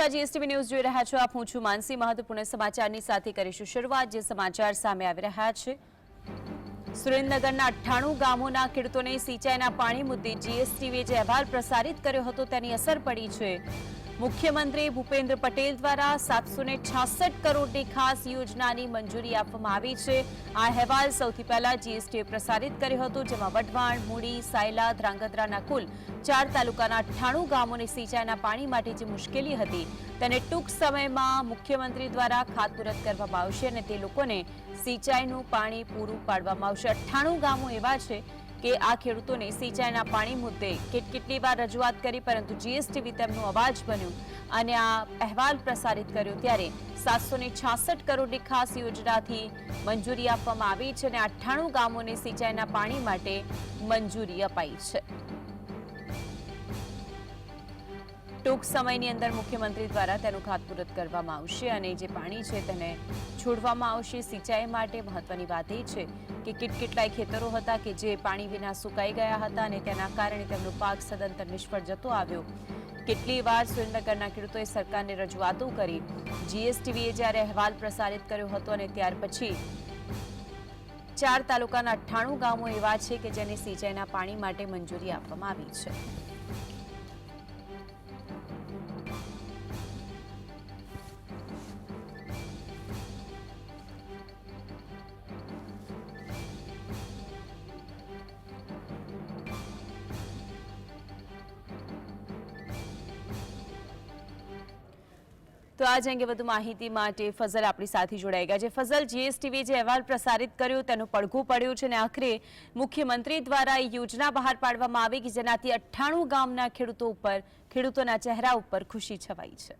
નમસ્કાર. GSTV news જોઈ રહ્યા છો આપ. હું છું માનસી. મહત્વપૂર્ણ સમાચારની સાથે કરીશું શરૂઆત. જે સમાચાર સામે આવી રહ્યા છે. સુરેન્દ્રનગરના અઠ્ઠાણું ગામોના ખેડૂતોને સિંચાઈના પાણી મુદ્દે જીએસટીવીએ જે અહેવાલ પ્રસારિત કર્યો હતો, તેની અસર પડી છે. મુખ્યમંત્રી ભૂપેન્દ્ર પટેલ દ્વારા સાતસો છાસઠ કરોડની ખાસ યોજનાની મંજૂરી આપવામાં આવી છે. આ અહેવાલ સૌથી પહેલા જીએસટીએ પ્રસારિત કર્યો હતો, જેમાં વઢવાણ, મૂડી, સાયલા, ધ્રાંગધ્રાના કુલ ચાર તાલુકાના અઠ્ઠાણું ગામોને સિંચાઈના પાણી માટે જે મુશ્કેલી હતી, તેને ટૂંક સમયમાં મુખ્યમંત્રી દ્વારા ખાતમુહૂર્ત કરવામાં આવશે અને તે લોકોને સિંચાઈનું પાણી પૂરું પાડવામાં આવશે. અઠ્ઠાણું ગામો એવા છે કે આ ખેડૂતોને સિંચાઈના પાણી મુદ્દે કેટકેટલી વાર રજૂઆત કરી, પરંતુ જીએસટીવી તેમનો અવાજ બન્યું અને આ અહેવાલ પ્રસારિત કર્યો ત્યારે સાતસો છાસઠ કરોડની ખાસ યોજનાથી મંજૂરી આપવામાં આવી છે અને અઠ્ઠાણું ગામોને સિંચાઈના પાણી માટે મંજૂરી અપાઈ છે. ટૂંક સમયની અંદર મુખ્યમંત્રી દ્વારા તેનું ખાતમુહૂર્ત કરવામાં આવશે અને જે પાણી છે તેને છોડવામાં આવશે. સિંચાઈ માટે મહત્વની વાત એ છે કે કેટ કેટલાય ખેતરો હતા કે જે પાણી વિના સુકાઈ ગયા હતા અને તેના કારણે તેમનો પાક સદંતર નિષ્ફળ જતો આવ્યો. કેટલી વાર સુરેન્દ્રનગરના ખેડૂતોએ સરકારને રજૂઆતો કરી. જીએસટીવીએ જ્યારે અહેવાલ પ્રસારિત કર્યો હતો અને ત્યાર પછી ચાર તાલુકાના અઠ્ઠાણું ગામો એવા છે કે જેને સિંચાઈના પાણી માટે મંજૂરી આપવામાં આવી છે. તો આજ અંગે વધુ માહિતી માટે ફઝલ આપણી સાથે જોડાઈ ગયા છે. ફઝલ જીએસટીવી જે અહેવાલ પ્રસારિત કર્યો, તેનો પડઘું પડ્યું છે અને આખરે મુખ્યમંત્રી દ્વારા યોજના બહાર પાડવામાં આવી કે જેનાથી અઠ્ઠાણું ગામના ખેડૂતો ઉપર, ખેડૂતોના ચહેરા ઉપર ખુશી છવાઈ છે.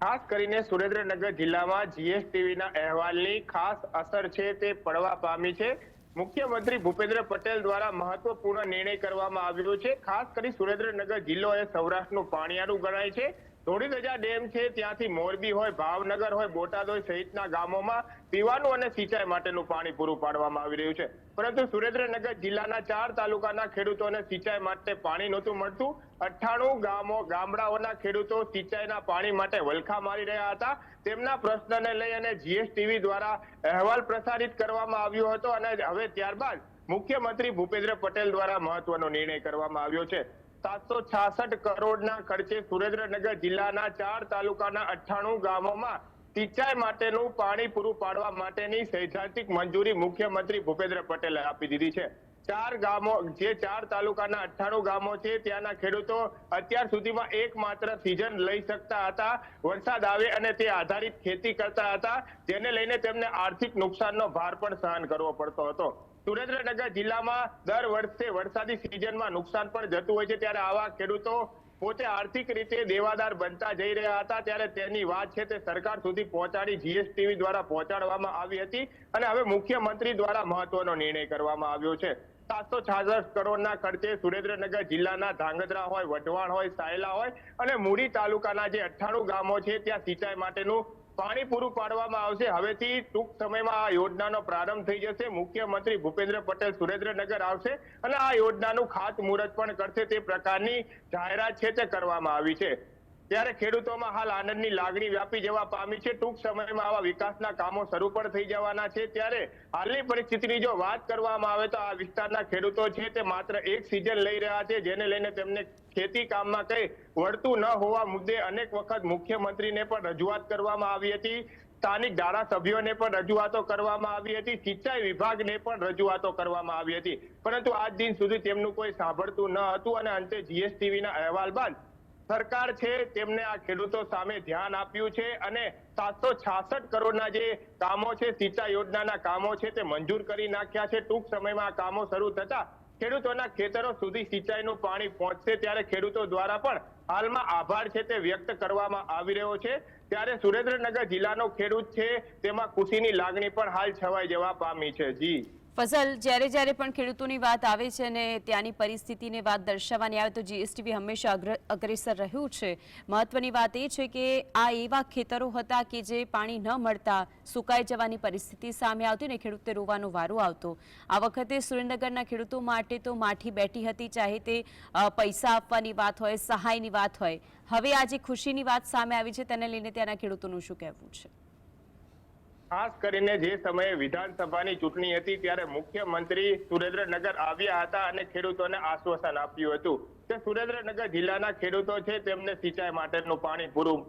ખાસ કરીને સુરેન્દ્રનગર જિલ્લામાં જીએસટીવીના અહેવાલની ખાસ અસર છે તે પડવા પામી છે. મુખ્યમંત્રી ભૂપેન્દ્ર પટેલ દ્વારા મહત્વપૂર્ણ નિર્ણય કરવામાં આવ્યો છે. ખાસ કરી સુરેન્દ્રનગર જિલ્લો એ સૌરાષ્ટ્રનું પાણીયારું ગણાય છે. ધોળીધજા ડેમ છે, ત્યાંથી મોરબી હોય, ભાવનગર હોય, બોટાદ હોય સહિતના ગામોમાં પીવાનું અને સિંચાઈ માટેનું પાણી પૂરું પાડવામાં આવી રહ્યું છે. પરંતુ સુરેન્દ્રનગર જિલ્લાના ચાર તાલુકાના ખેડૂતોને સિંચાઈ માટે પાણી નહોતું મળતું. અઠ્ઠાણું ગામો, ગામડાઓના ખેડૂતો સિંચાઈના પાણી માટે વલખા મારી રહ્યા હતા. તેમના પ્રશ્નને લઈ અને જીએસટીવી દ્વારા અહેવાલ પ્રસારિત કરવામાં આવ્યો હતો અને હવે ત્યારબાદ મુખ્યમંત્રી ભૂપેન્દ્ર પટેલ દ્વારા મહત્વનો નિર્ણય કરવામાં આવ્યો છે. કરોડના ખર્ચે સુરેન્દ્રનગર જિલ્લાના ચાર તાલુકાના અઠ્ઠાણું ગામોમાં સિંચાઈ માટેનું પાણી પૂરું પાડવા માટેની સૈદ્ધાંતિક મંજૂરી મુખ્યમંત્રી ભૂપેન્દ્ર પટેલે આપી દીધી છે. ચાર ગામો, જે ચાર તાલુકાના અઠ્ઠાણું ગામો છે, ત્યાંના ખેડૂતો અત્યાર સુધીમાં એકમાત્ર સિઝન લઈ શકતા હતા. વરસાદ આવે અને તે આધારિત ખેતી કરતા હતા. જેને લઈને તેમને આર્થિક નુકસાનનો ભાર પણ સહન કરવો પડતો હતો. સુરેન્દ્રનગર જિલ્લામાં દર વર્ષે વરસાદી સિઝનમાં નુકસાન પણ જતું હોય છે. ત્યારે આવા ખેડૂતો પોતે આર્થિક રીતે દેવાદાર બનતા જઈ રહ્યા હતા. ત્યારે તેની વાત છે તે સરકાર સુધી પહોંચાડી જીએસટીવી દ્વારા પહોંચાડવામાં આવી હતી અને હવે મુખ્યમંત્રી દ્વારા મહત્વનો નિર્ણય કરવામાં આવ્યો છે. સાતસો છાસઠ કરોડના ખર્ચે સુરેન્દ્રનગર જિલ્લાના ધાંગધ્રા હોય, વઢવાણ હોય, સાયલા હોય અને મૂડી તાલુકાના જે અઠ્ઠાણું ગામો છે, ત્યાં સિંચાઈ માટેનું પાણી પૂરું પાડવામાં આવશે. હવેથી ટૂંક સમયમાં આ યોજનાનો પ્રારંભ થઈ જશે. મુખ્યમંત્રી ભૂપેન્દ્ર પટેલ સુરેન્દ્રનગર આવશે અને આ યોજનાનું ખાતમુહૂર્ત પણ કરશે. તે પ્રકારની જાહેરાત છે તે કરવામાં આવી છે. ત્યારે ખેડૂતોમાં હાલ આનંદની લાગણી વ્યાપી જવા પામી છે. ટૂંક સમયમાં આવા વિકાસના કામો શરૂ પણ થઈ જવાના છે. ત્યારે હાલની પરિસ્થિતિની જો વાત કરવામાં આવે તો આ વિસ્તારના ખેડૂતો છે તે માત્ર એક સિઝન લઈ રહ્યા છે, જેને લઈને તેમને ખેતી કામમાં કઈ વળતું ન હોવા મુદ્દે અનેક વખત મુખ્યમંત્રીને પણ રજૂઆત કરવામાં આવી હતી. સ્થાનિક ધારાસભ્યોને પણ રજૂઆતો કરવામાં આવી હતી. સિંચાઈ વિભાગને પણ રજૂઆતો કરવામાં આવી હતી. પરંતુ આજ દિન સુધી તેમનું કોઈ સાંભળતું ન હતું અને અંતે જીએસટીવીના અહેવાલ બાદ સરકાર છે, તેમને આ ખેડૂતો સામે ધ્યાન આપ્યું છે અને સાતસો છાસઠ કરોડના જે કામો છે, સિંચાઈ યોજનાના કામો છે, તે મંજૂર કરી નાખ્યા છે. ટૂંક સમયમાં આ કામો શરૂ થતા ખેડૂતોના ખેતરો સુધી સિંચાઈનું પાણી પહોંચશે ત્યારે ખેડૂતો દ્વારા પણ હાલમાં આભાર છે તે વ્યક્ત કરવામાં આવી રહ્યો છે. ત્યારે સુરેન્દ્રનગર જિલ્લાનો ખેડૂત છે, તેમાં ખુશીની લાગણી પણ હાલ છવાઈ જવા પામી છે. જી. ફઝલ, જ્યારે જ્યારે પણ ખેડૂતોની વાત આવે છે અને ત્યાંની પરિસ્થિતિની વાત દર્શાવવાની આવે તો જીએસટીવી હંમેશા અગ્ર- અગ્રેસર રહ્યું છે. મહત્વની વાત એ છે કે આ એવા ખેતરો હતા કે જે પાણી ન મળતા સુકાઈ જવાની પરિસ્થિતિ સામે આવતી ને ખેડૂતે રોવાનો વારો આવતો. આ વખતે સુરેન્દ્રનગરના ખેડૂતો માટે તો માઠી બેઠી હતી, ચાહે તે પૈસા આપવાની વાત હોય, સહાયની વાત હોય. હવે આજે ખુશીની વાત સામે આવી છે, તેને લઈને ત્યાંના ખેડૂતોનું શું કહેવું છે? ખાસ કરીને જે સમયે વિધાનસભાની ચૂંટણી હતી ત્યારે મુખ્યમંત્રી સુરેન્દ્રનગર આવ્યા હતા અને ખેડૂતોને આશ્વાસન આપ્યું હતું કે સુરેન્દ્રનગર જિલ્લાના ખેડૂતો છે તેમને સિંચાઈ માટેનું પાણી પૂરું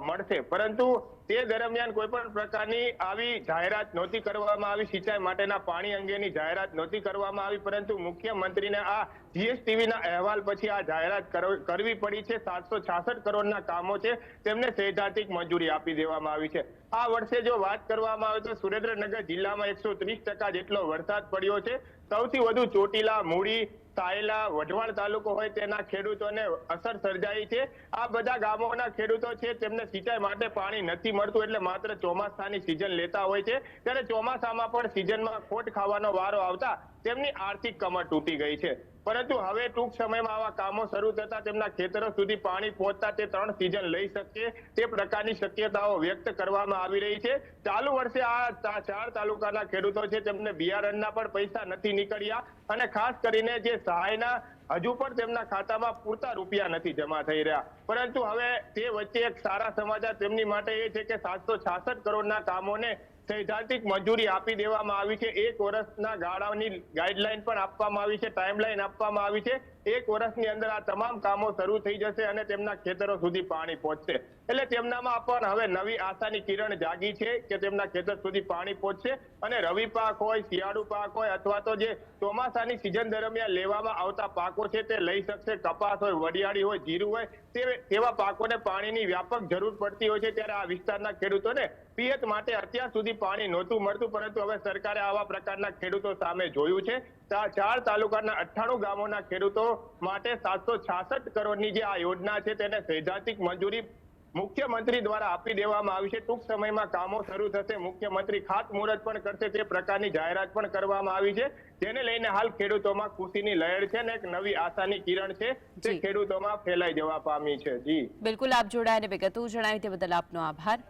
મળશે. પરંતુ તે દરમિયાન કોઈ પણ પ્રકારની આવી જાહેરાત નહોતી કરવામાં આવી, સિંચાઈ માટેના પાણી અંગેની જાહેરાત નહોતી કરવામાં આવી, પરંતુ મુખ્યમંત્રીને આ જીએસટીવી ના અહેવાલ પછી આ જાહેરાત કરવી પડી છે. સાતસો છાસઠ કરોડના કામો છે. તેમને સૈદ્ધાંતિક મંજૂરી આપી દેવામાં આવી છે. આ વર્ષે જો વાત કરવામાં આવે તો સુરેન્દ્રનગર જિલ્લામાં એકસો ત્રીસ ટકા જેટલો વરસાદ પડ્યો છે. સૌથી વધુ ચોટીલા, મૂડી સાયલા વઢવાણ તાલુકો હોય તેના ખેડૂતોને અસર સર્જાઈ છે. આ બધા ગામોના ખેડૂતો છે, તેમને સિંચાઈ માટે પાણી નથી મળતું એટલે માત્ર ચોમાસાની સિઝન લેતા હોય છે. ત્યારે ચોમાસામાં પણ સિઝનમાં ખોટ ખાવાનો વારો આવતા તેમની આર્થિક કમર તૂટી ગઈ છે. પરંતુ હવે ટૂંક સમયમાં આવા કામો શરૂ થતા તેમના ખેતરો સુધી પાણી પહોંચતા તે ત્રણ સિઝન લઈ શકે તે પ્રકારની શક્યતાઓ વ્યક્ત કરવામાં આવી રહી છે. ચાલુ વર્ષે આ ચાર તાલુકાના ખેડૂતો છે, તેમને બિયારણના પણ પૈસા નથી નીકળ્યા અને ખાસ કરીને જે સહાયના હજુ પણ તેમના ખાતામાં પૂરતા રૂપિયા નથી જમા થઈ રહ્યા. પરંતુ હવે તે વચ્ચે એક સારા સમાચાર તેમની માટે એ છે કે સાતસો છાસઠ કરોડના કામોને સૈદ્ધાંતિક મંજૂરી આપી દેવામાં આવી છે. એક વર્ષના ગાળાની ગાઈડલાઈન પણ આપવામાં આવી છે. ટાઈમલાઈન આપવામાં આવી છે. એક વર્ષની અંદર આ તમામ કામો શરૂ થઈ જશે અને તેમના ખેતરો સુધી પાણી પહોંચશે. એટલે તેમનામાં પણ હવે નવી આશાની કિરણ જાગી છે કે તેમના ખેતર સુધી પાણી પહોંચશે અને રવિ પાક હોય, શિયાળુ પાક હોય અથવા તો જે ચોમાસાની સિઝન દરમિયાન લેવામાં આવતા પાકો છે તે લઈ શકશે. કપાસ હોય વડિયાળી હોય, જીરું હોય તેવા પાકોને પાણીની વ્યાપક જરૂર પડતી હોય છે. ત્યારે આ વિસ્તારના ખેડૂતોને પિયત માટે અત્યાર સુધી પાણી નહોતું મળતું, પરંતુ હવે સરકારે આવા પ્રકારના ખેડૂતો સામે જોયું છે. ચાર તાલુકાના અઠ્ઠાણું ગામોના ખેડૂતો માટે સાતસો છાસઠ કરોડની જે આ યોજના છે તેને સૈદ્ધાંતિક મંજૂરી મુખ્યમંત્રી દ્વારા આપી દેવામાં આવી છે. ટૂંક સમયમાં કામો શરૂ થશે. મુખ્યમંત્રી ખાતમુહૂર્ત પણ કરશે. તે પ્રકારની જાહેરાત પણ કરવામાં આવી છે. જેને લઈને હાલ ખેડૂતોમાં ખુશીની લહેર છે ને એક નવી આશાની કિરણ છે તે ખેડૂતોમાં ફેલાઈ જવા પામી છે. જી. બિલકુલ આપ જોડાઈને વિગતો જણાવી તે બદલ આપનો આભાર.